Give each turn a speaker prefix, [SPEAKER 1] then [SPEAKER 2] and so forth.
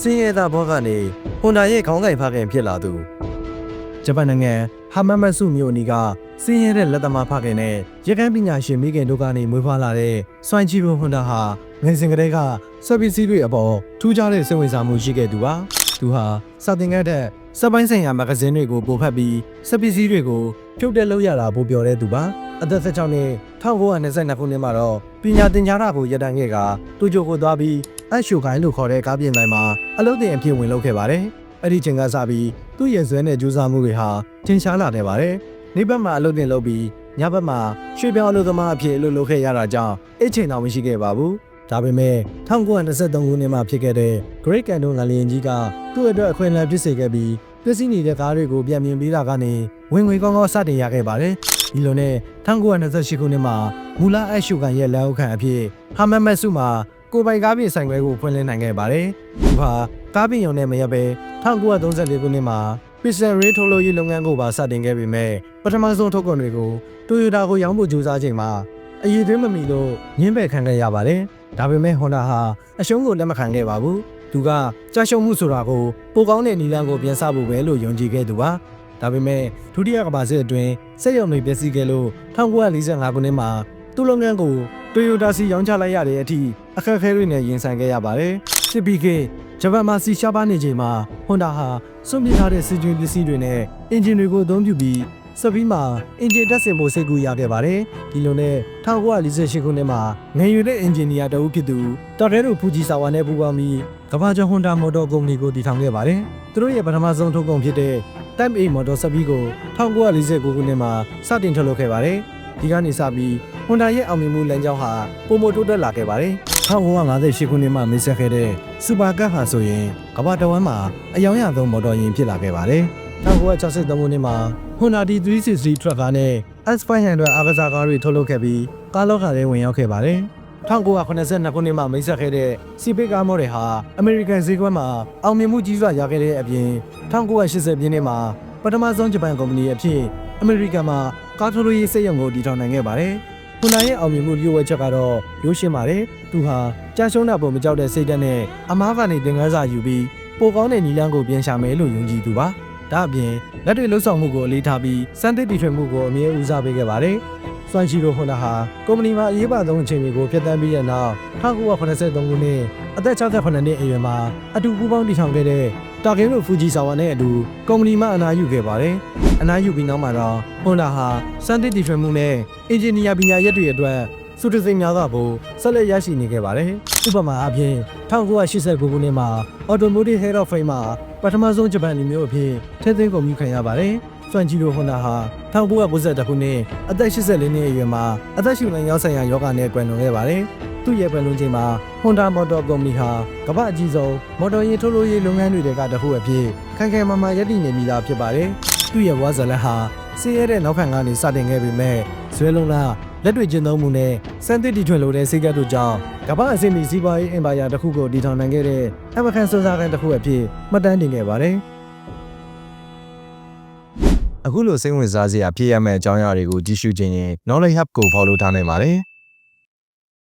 [SPEAKER 1] စင်းရဲသားဘောကနေဟွန်ဒါရဲ့ခေါင်းကိုင်ဖခင်ဖြစ်လာသူဂျပန်နိုင်ငံဟာမမတ်စုမြို့အနီးကစင်းရဲတဲ့လက်သမားဖခင်နဲ့ရခိုင်ပညာရှင်မိခင်တို့ကနေမွေးဖွားလာတဲ့စွမ်ချီရိုဟွန်ဒါဟာငယ်စဉ်ကတည်းကစပစ္စည်းတွေအပေါ်ထူးခြားတဲ့စိတ်ဝင်စားမှုရှိခဲ့သူပါသူဟာစာသင်ခန်းတဲ့ စက်ပိုင်းဆိုင်ရာမဂဇင်းတွေကိုပို့ဖတ်ပြီးစပစ္စည်းတွေကိုဖြုတ်တက်လို့ရတာပိုပြောတဲ့သူပါအသက်16နှစ်1922ခုနှစ်မှာတော့ပညာသင်ကြားတာကိုရတန်းခဲ့ကတူဂျိုကိုသွားပြီးအရှူခိုင်းလို့ခေါ်တဲ့ကားပြင်တိုင်းမှာအလုပ်တင်အဖြစ်ဝင်လုပ်ခဲ့ပါတယ်။အဲ့ဒီချိန်ကစပြီးသူ့ရဲ့ဇွဲနဲ့ကြိုးစားမှုတွေဟာထင်ရှားလာနေပါတယ်။နေ့ဘက်မှာအလုပ်တင်လုပ်ပြီးညဘက်မှာရွှေပြောင်းအလုပ်သမားအဖြစ်အလုပ်လုပ်ခဲ့ရတာကြောင့်အိတ်ချိန်တော့မရှိခဲ့ပါဘူး။ဒါပေမဲ့1923ခုနှစ်မှာဖြစ်ခဲ့တဲ့ Great Canton ငလျင်ကြီးကသူ့အတွက်အခွင့်အလမ်းဖြစ်စေခဲ့ပြီး ပြည့်စည်နေတဲ့ကားတွေကိုပြန်မြင်ပေးတာကနေဝင်ငွေကောင်းကောင်းစတင်ရခဲ့ပါတယ်။ဒီလိုနဲ့1928ခုနှစ်မှာမူလာအရှုကန်ရဲ့လက်အောက်ခံအဖြစ်ဟာမတ်မတ်စုမှာကိုယ်ပိုင်ကားပြင်ဆိုင်ခွဲကိုဖွင့်လှစ်နိုင်ခဲ့ပါတယ်။သူဟာကားပြင်ရုံနဲ့မရပ်ပဲ1934ခုနှစ်မှာပစ္စန်ရေးထုတ်လုပ်ရေးလုပ်ငန်းကိုပါစတင်ခဲ့ပေမဲ့ပထမဆုံးထုတ်ကုန်တွေကိုတိုယိုတာကိုရောင်းဖို့ကြိုးစားချိန်မှာအရေးသွင်းမမီလို့ညှင်းပယ်ခံခဲ့ရပါတယ်။ဒါပေမဲ့ဟွန်ဒါဟာအရှုံးကိုလက်မခံခဲ့ပါဘူး။ သူကကြာရှုံးမှုဆိုတာကိုပိုကောင်းတဲ့နီလန်းကိုပြန်ဆဖို့ပဲလို့ယုံကြည်ခဲ့သူပါ။ဒါပေမဲ့ဒုတိယကမ္ဘာစစ်အတွင်းစက်ရုံတွေပျက်စီးခဲ့လို့1945ခုနှစ်မှာသူ့လုပ်ငန်းကိုတိုယိုတာစီရောင်းချလိုက်ရတဲ့အထိအခက်အခဲတွေနဲ့ရင်ဆိုင်ခဲ့ရပါတယ်။ CPK ဂျပန်မှာစီရှားပါနေချိန်မှာဟွန်ဒါဟာစွန့်ပစ်ထားတဲ့စီဂျွင်ပစ္စည်းတွေနဲ့အင်ဂျင်တွေကိုအသုံးပြုပြီးစပီးမှာအင်ဂျင်တက်ဆင်ဖို့စိတ်ကူးရခဲ့ပါတယ်။ဒီလိုနဲ့1948ခုနှစ်မှာငယ်ရွယ်တဲ့အင်ဂျင်နီယာတဦးဖြစ်သူတော်တဲရိုဖူဂျီဆာဝါနဲ့ပူးပေါင်းပြီး ကမ္ဘာကျော်ဟွန်ဒါမော်တော်ကုမ္ပဏီကိုတည်ထောင်ခဲ့ပါတယ်။သူတို့ရဲ့ပထမဆုံးထုတ်ကုန်ဖြစ်တဲ့ Type A မော်တော်စပီးကို1949ခုနှစ်မှာစတင်ထုတ်လုပ်ခဲ့ပါတယ်။ဒီကနေစပြီးဟွန်ဒါရဲ့အောင်မြင်မှုလမ်းကြောင်းဟာပုံမတိုးတက်လာခဲ့ပါတယ်။1958ခုနှစ်မှာမိတ်ဆက်ခဲ့တဲ့စူပါကတ်ဟာဆိုရင်ကမ္ဘာတဝန်းမှာအယောင်ရဆုံးမော်တော်ယာဉ်ဖြစ်လာခဲ့ပါတယ်။1963ခုနှစ်မှာ Honda D360 truck ကားနဲ့ S500 အားကစားကားတွေထုတ်လုပ်ခဲ့ပြီးကားလောကထဲဝင်ရောက်ခဲ့ပါတယ်။ 1982ခုနှစ်မှာမိတ်ဆက်ခဲ့တဲ့ Civic ကားမော်ဒယ်ဟာ American ဈေးကွက်မှာအောင်မြင်မှုကြီးစွာရခဲ့တဲ့အပြင်1980ပြည့်နှစ်မှာပထမဆုံးဂျပန်ကုမ္ပဏီအဖြစ်အမေရိကန်မှာကားထုတ်လုပ်ရေးစက်ရုံကိုတည်ထောင်နိုင်ခဲ့ပါတယ်။ဟွန်ဒါရဲ့အောင်မြင်မှုလျှို့ဝှက်ချက်ကတော့ရိုးရှင်းပါတယ်။သူဟာကြာရှုံးတာပုံမကြောက်တဲ့စိတ်ဓာတ်နဲ့အမားကနေသင်ခန်းစာယူပြီးပိုကောင်းတဲ့နီလန်းကိုပြန်ရှာမယ်လို့ယုံကြည်သူပါ။ဒါအပြင်လက်တွေလှုပ်ဆောင်မှုကိုအလေးထားပြီးစမ်းသစ်တီထွင်မှုကိုအမြဲဦးစားပေးခဲ့ပါတယ်။ စွမ်ချီရိုဟွန်ဒါဟာကုမ္ပဏီမှာအရေးပါဆုံးအချိန်တွေကိုဖျက်ဆီးပြီးတဲ့နောက်1983ခုနှစ်အသက်68နှစ်အရွယ်မှာအတူပူးပေါင်းတည်ထောင်ခဲ့တဲ့တာကင်ရိုဖူဂျီဆာဝါနဲ့အတူကုမ္ပဏီမှအနားယူခဲ့ပါတယ်။အနားယူပြီးနောက်မှာတော့ဟွန်ဒါဟာစမ်းသစ်တီထွင်မှုနဲ့အင်ဂျင်နီယာပညာရပ်တွေအတွက်စုတစိမ်များစွာကိုဆက်လက်ရရှိနေခဲ့ပါတယ်။ဥပမာအဖြစ်1989ခုနှစ်မှာ Automotive Head of Fame မှာပထမဆုံးဂျပန်လူမျိုးအဖြစ်ထည့်သွင်းကုန်ပြုခံရပါတယ်။ စွမ်ဂျီရိုဟွန်ဒါဟာ1992ခုနှစ်အသက်84နှစ်အရွယ်မှာအသက်ရှူလမ်းရောက်ဆိုင်ရာယောဂနဲ့ကွယ်လွန်ခဲ့ပါတယ်။သူ့ရဲ့ကွယ်လွန်ချိန်မှာ Honda Motor Company ဟာကမ္ဘာအကြီးဆုံးမော်တော်ယာဉ်ထုတ်လုပ်ရေးလုပ်ငန်းတွေကတစ်ခုအဖြစ်ခိုင်ခိုင်မာမာရည်တည်နေမိတာဖြစ်ပါတယ်။သူ့ရဲ့ဝါဇလက်ဟာစင်းရဲတဲ့နောက်ခံကနေစတင်ခဲ့ပေမဲ့ဇွဲလုံးလားလက်တွေကျင်းသုံးမှုနဲ့စမ်းသစ်တီထွင်လိုတဲ့စိတ်ကပ်တို့ကြောင့်ကမ္ဘာအဆင့်မီစီးပွားရေးအင်ပါယာတစ်ခုကိုတည်ထောင်နိုင်ခဲ့တဲ့အမကန်စွမ်းစားကန်တစ်ခုအဖြစ်မှတ်တမ်းတင်ခဲ့ပါတယ်
[SPEAKER 2] အခုလိုစိတ်ဝင်စားစရာဖြစ်ရမယ့်အကြောင်းအရာတွေကိုကြည့်ရှုခြင်းရင် Knowledge Hub ကို follow ထားနိုင်ပါတယ်